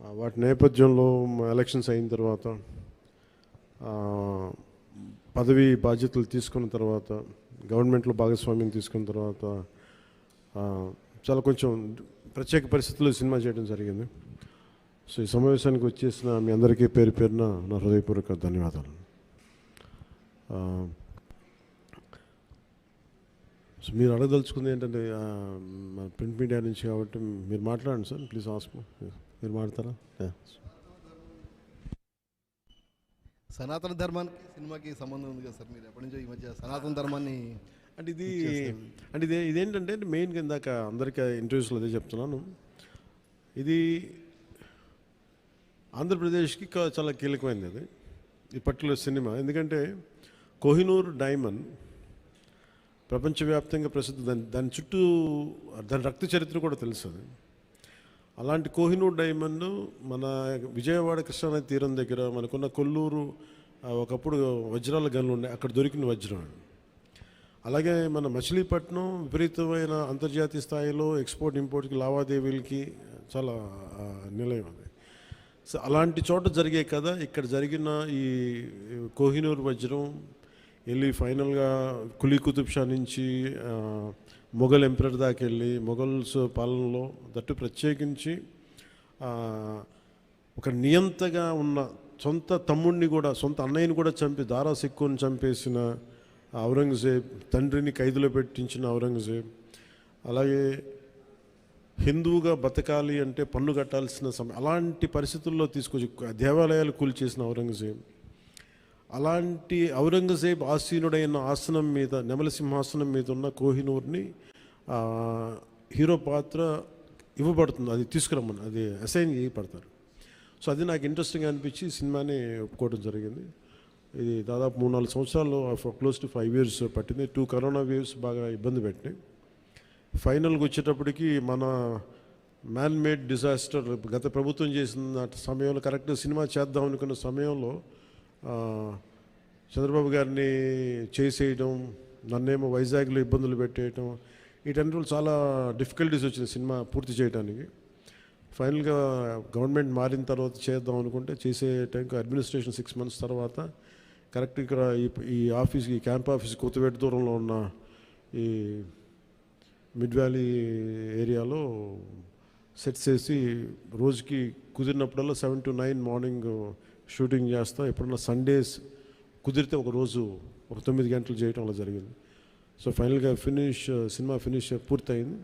వాటి నేపథ్యంలో ఎలక్షన్స్ అయిన తర్వాత పదవి బాధ్యతలు తీసుకున్న తర్వాత గవర్నమెంట్లో భాగస్వామ్యం తీసుకున్న తర్వాత చాలా కొంచెం ప్రత్యేక పరిస్థితుల్లో సినిమా చేయడం జరిగింది. సో ఈ సమావేశానికి వచ్చేసిన మీ అందరికీ పేరు పేరున నా హృదయపూర్వక ధన్యవాదాలు. సో మీరు అడగదలుచుకుంది ఏంటంటే ప్రింట్ మీడియా నుంచి కాబట్టి మీరు మాట్లాడండి సార్ ప్లీజ్ ఆస్క్ మీరు Yeah. సనాతన ధర్మానికి సినిమాకి సంబంధం ఉంది కదా సార్ మీరు ఎప్పటి నుంచో ఈ మధ్య సనాతన ధర్మాన్ని అంటే ఇది అంటే ఇది ఇదేంటంటే మెయిన్గా ఇందాక అందరికీ ఇంటర్వ్యూస్లో అదే చెప్తున్నాను. ఇది ఆంధ్రప్రదేశ్కి చాలా కీలకమైనది అది. ఈ పర్టికులర్ సినిమా ఎందుకంటే కోహినూర్ డైమండ్ ప్రపంచవ్యాప్తంగా ప్రసిద్ధి దాని దాని చుట్టూ దాని రక్త చరిత్ర కూడా తెలుసు అది. అలాంటి కోహినూర్ డైమండ్ మన విజయవాడ కృష్ణానది తీరం దగ్గర మనకున్న కొల్లూరు ఒకప్పుడు వజ్రాల గనులు ఉన్నాయి. అక్కడ దొరికిన వజ్రం అలాగే మన మచిలీపట్నం విపరీతమైన అంతర్జాతీయ స్థాయిలో ఎక్స్పోర్ట్ ఇంపోర్ట్కి లావాదేవీలకి చాలా నిలయం అది. సో అలాంటి చోట జరిగే కదా ఇక్కడ జరిగిన ఈ కోహినూర్ వజ్రం వెళ్ళి ఫైనల్గా కులీ కుతుబ్ షా నుంచి మొఘల్ ఎంపరర్ దాకా వెళ్ళి మొఘల్స్ పాలనలో దట్టు ప్రత్యేకించి ఒక నియంతగా ఉన్న సొంత తమ్ముడిని కూడా సొంత అన్నయ్యని కూడా చంపి దారా సిక్కుని చంపేసిన ఔరంగజేబ్ తండ్రిని ఖైదులో పెట్టించిన ఔరంగజేబ్ అలాగే హిందువుగా బతకాలి అంటే పన్ను కట్టాల్సిన సమయం అలాంటి పరిస్థితుల్లో తీసుకొచ్చి దేవాలయాలు కూల్చేసిన ఔరంగజేబ్. అలాంటి ఔరంగజేబ్ ఆసీనుడైన ఆసనం మీద నెమల సింహాసనం మీద ఉన్న కోహినూర్ని హీరో పాత్ర ఇవ్వబడుతుంది. అది తీసుకురమ్మని అది అసైన్ చేయబడతారు. సో అది నాకు ఇంట్రెస్టింగ్ అనిపించి సినిమాని ఒప్పుకోవడం జరిగింది. ఇది దాదాపు మూడు నాలుగు సంవత్సరాలు క్లోజ్ టు ఫైవ్ ఇయర్స్ పట్టింది. టూ కరోనా వేవ్స్ బాగా ఇబ్బంది పెట్టినాయి. ఫైనల్కి వచ్చేటప్పటికి మన మ్యాన్ మేడ్ డిజాస్టర్ గత ప్రభుత్వం చేసిన సమయంలో కరెక్ట్ సినిమా చేద్దాం అనుకున్న సమయంలో చంద్రబాబు గారిని చేసేయడం నన్నేమో వైజాగ్లో ఇబ్బందులు పెట్టేయటం వీటన్నిటిలో చాలా డిఫికల్టీస్ వచ్చింది సినిమా పూర్తి చేయడానికి ఫైనల్గా గవర్నమెంట్ మారిన తర్వాత చేద్దాం అనుకుంటే చేసే టైంకి అడ్మినిస్ట్రేషన్ సిక్స్ మంత్స్ తర్వాత కరెక్ట్ ఇక్కడ ఈ ఈ ఆఫీస్కి ఈ క్యాంప్ ఆఫీస్ కొత్తవేట దూరంలో ఉన్న ఈ మిడ్ వ్యాలీ ఏరియాలో సెట్ చేసి రోజుకి కుదిరినప్పుడల్లా seven to nine morning shooting చేస్తాం. ఎప్పుడన్నా సండేస్ కుదిరితే ఒక రోజు ఒక తొమ్మిది గంటలు చేయటం అలా జరిగింది. సో ఫైనల్గా ఫినిష్ సినిమా ఫినిష్ పూర్తయింది.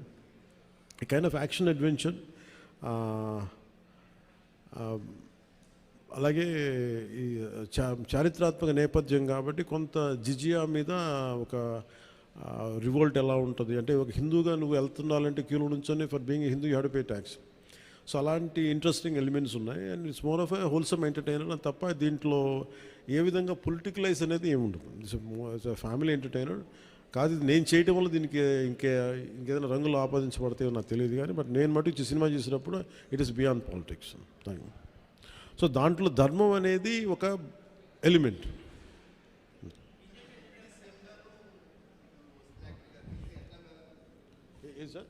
ఈ కైండ్ ఆఫ్ యాక్షన్ అడ్వెంచర్ అలాగే ఈ చారిత్రాత్మక నేపథ్యం కాబట్టి కొంత జిజియా మీద ఒక రివోల్ట్ ఎలా ఉంటుంది? అంటే ఒక హిందూగా నువ్వు వెళ్తున్నాలంటే క్యూలో నుంచొని for being Hindu you had pay tax so అలాంటి ఇంట్రెస్టింగ్ ఎలిమెంట్స్ ఉన్నాయి. And it's more of a wholesome entertainer తప్ప దీంట్లో ఏ విధంగా పొలిటికలైజ్ అనేది ఏమి ఉండదు. ఫ్యామిలీ ఎంటర్టైనర్ కాదు ఇది నేను చేయటం వల్ల దీనికి ఇంకే ఇంకేదైనా రంగులు ఆపాదించబడతాయో నాకు తెలియదు కానీ బట్ నేను మటు సినిమా చేసినప్పుడు it is beyond politics thank you so దాంట్లో ధర్మం అనేది ఒక ఎలిమెంట్ ఏ సార్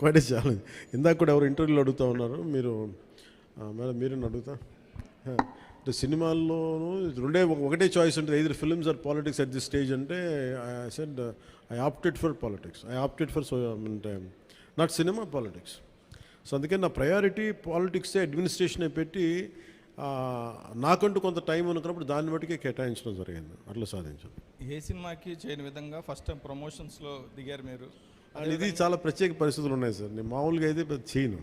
క్వైట్ ఛాలెంజ్ ఇందాక కూడా ఎవరు ఇంటర్వ్యూలో అడుగుతూ ఉన్నారు. మీరు మేడం మీరు అడుగుతా. అంటే సినిమాల్లోనూ రెండే ఒకటే చాయిస్ ఉంటుంది. Either films or politics at this stage అంటే I said I opted for politics I opted for అంటే నాట్ సినిమా పాలిటిక్స్ సో అందుకే నా ప్రయారిటీ పాలిటిక్సే అడ్మినిస్ట్రేషనే పెట్టి నాకంటూ కొంత టైం ఉన్నప్పుడు దాన్ని బట్టికే కేటాయించడం జరిగింది. అట్లా సాధించాను. ఏ సినిమాకి చేయని విధంగా ఫస్ట్ టైం ప్రమోషన్స్లో దిగారు మీరు? అండ్ ఇది చాలా ప్రత్యేక పరిస్థితులు ఉన్నాయి సార్. నేను మామూలుగా అయితే పెద్ద చేయను.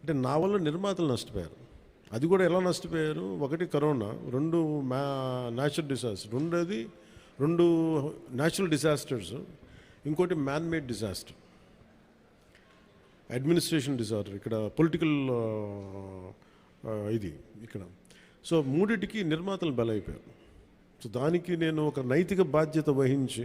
అంటే నా వల్ల నిర్మాతలు నష్టపోయారు. అది కూడా ఎలా నష్టపోయారు? ఒకటి కరోనా రెండు మ్యా న్యాచురల్ డిజాస్టర్ రెండోది రెండు న్యాచురల్ డిజాస్టర్స్ ఇంకోటి man made disaster administration disorder ఇక్కడ పొలిటికల్ ఇది ఇక్కడ. సో మూడిటికి నిర్మాతలు బలైపోయారు. సో దానికి నేను ఒక నైతిక బాధ్యత వహించి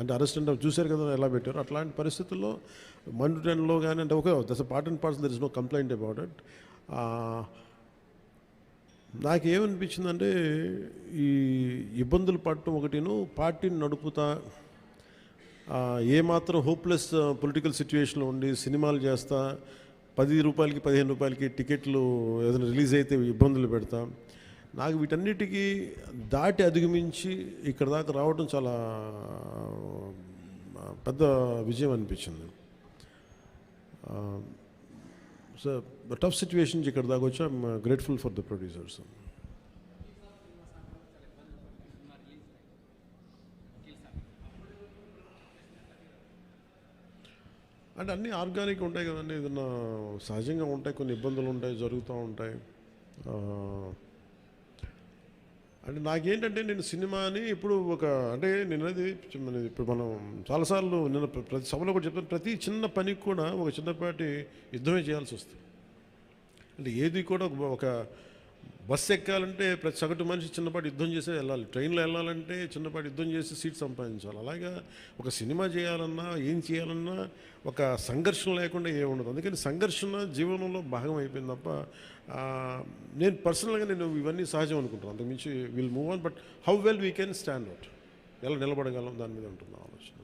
అంటే అరెస్ట్ అంటే చూశారు కదా ఎలా పెట్టారు. అట్లాంటి పరిస్థితుల్లో మండు టెన్లో కానీ అంటే okay this part and parts there is no complaint about it నాకేమనిపించిందంటే ఈ ఇబ్బందులు పడటం ఒకటిను పార్టీని నడుపుతా ఏమాత్రం హోప్లెస్ పొలిటికల్ సిచ్యువేషన్లో ఉండి సినిమాలు చేస్తా పది రూపాయలకి పదిహేను రూపాయలకి టికెట్లు ఏదైనా రిలీజ్ అయితే ఇబ్బందులు పెడతా. నాకు వీటన్నిటికీ దాటి అధిగమించి ఇక్కడ దాకా రావడం చాలా పెద్ద విజయం అనిపించింది. సో టఫ్ సిచ్యువేషన్ ఇక్కడ దాకా వచ్చి. I'm grateful for the producers. అంటే అన్నీ ఆర్గానిక్ ఉంటాయి కదండి. ఏదన్నా సహజంగా ఉంటాయి కొన్ని ఇబ్బందులు ఉంటాయి జరుగుతూ ఉంటాయి. అంటే నాకేంటంటే నేను సినిమాని ఇప్పుడు ఒక అంటే నేను అనేది ఇప్పుడు మనం చాలాసార్లు నేను ప్రతి సభలో కూడా చెప్తాను ప్రతి చిన్న పనికి కూడా ఒక చిన్నపాటి యుద్ధమే చేయాల్సి వస్తుంది. అంటే ఏది కూడా ఒక బస్సు ఎక్కాలంటే ప్రతి సగటు మనిషి చిన్నపాటి యుద్ధం చేసే వెళ్ళాలి. ట్రైన్లో వెళ్ళాలంటే చిన్నపాటి యుద్ధం చేసి సీట్ సంపాదించాలి. అలాగా ఒక సినిమా చేయాలన్నా ఏం చేయాలన్నా ఒక సంఘర్షణ లేకుండా ఏముండదు అందుకని సంఘర్షణ జీవనంలో భాగం అయిపోయింది తప్ప నేను పర్సనల్గా నేను ఇవన్నీ సహజం అనుకుంటాను అంతకుమించి will move on but how well we can stand out? ఎలా నిలబడగలం? దాని మీద ఉంటుంది ఆలోచన?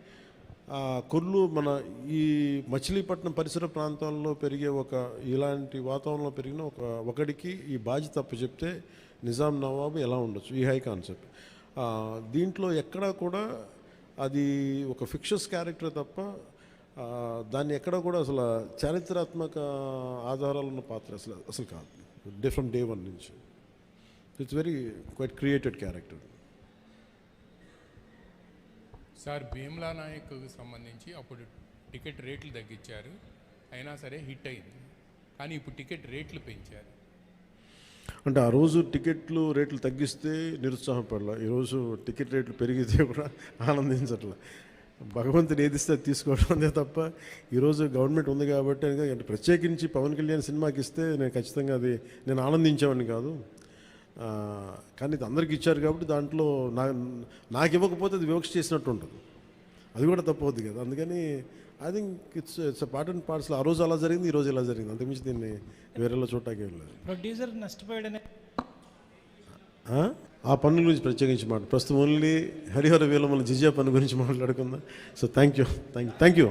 కుర్లు మన ఈ మచిలీపట్నం పరిసర ప్రాంతాల్లో పెరిగే ఒక ఇలాంటి వాతావరణంలో పెరిగిన ఒక ఒకడికి ఈ బాధ్యత తప్పు చెప్తే నిజాం నవాబు ఎలా ఉండొచ్చు? ఈ హై కాన్సెప్ట్. దీంట్లో ఎక్కడా కూడా అది ఒక ఫిక్షస్ క్యారెక్టర్ తప్ప దాన్ని ఎక్కడ కూడా అసలు చారిత్రాత్మక ఆధారాలు ఉన్న పాత్ర అసలు అసలు కాదు. డే డే వన్ నుంచి. It's very quite created character sir Bheemla Nayak సంబంధించి అప్పుడు టికెట్ రేట్లు తగ్గించారు. అయినా సరే హిట్ అయింది. కానీ ఇప్పుడు టికెట్ రేట్లు పెంచారు. అంటే ఆ రోజు టికెట్లు రేట్లు తగ్గిస్తే నిరుత్సాహపడలా. ఈరోజు టికెట్ రేట్లు పెరిగితే కూడా ఆనందించట్లా. భగవంతుని ఏదిస్తే అది తీసుకోవడం అదే తప్ప ఈరోజు గవర్నమెంట్ ఉంది కాబట్టి అంటే ప్రత్యేకించి పవన్ కళ్యాణ్ సినిమాకి ఇస్తే నేను ఖచ్చితంగా అది నేను ఆనందించేవాడిని కాదు. కానీ ఇది అందరికి ఇచ్చారు కాబట్టి దాంట్లో నా నాకు ఇవ్వకపోతే అది వివక్ష చేసినట్టు ఉంటుంది. అది కూడా తప్పవుద్ది కదా. అందుకని I think it's it's part and పార్ట్స్లో ఆ రోజు అలా జరిగింది ఈ రోజు ఇలా జరిగింది. అంతకుమించి దీన్ని వేరేలా చూడటానికి ఏం లేదు. ప్రొడ్యూసర్ నష్టపోయాడనే ఆ? పన్నుల గురించి ప్రత్యేకించి మాట ప్రస్తుతం ఓన్లీ హరిహర వేలమల జిజియా పన్ను గురించి మాట్లాడుకుందాం. So thank you thank thank you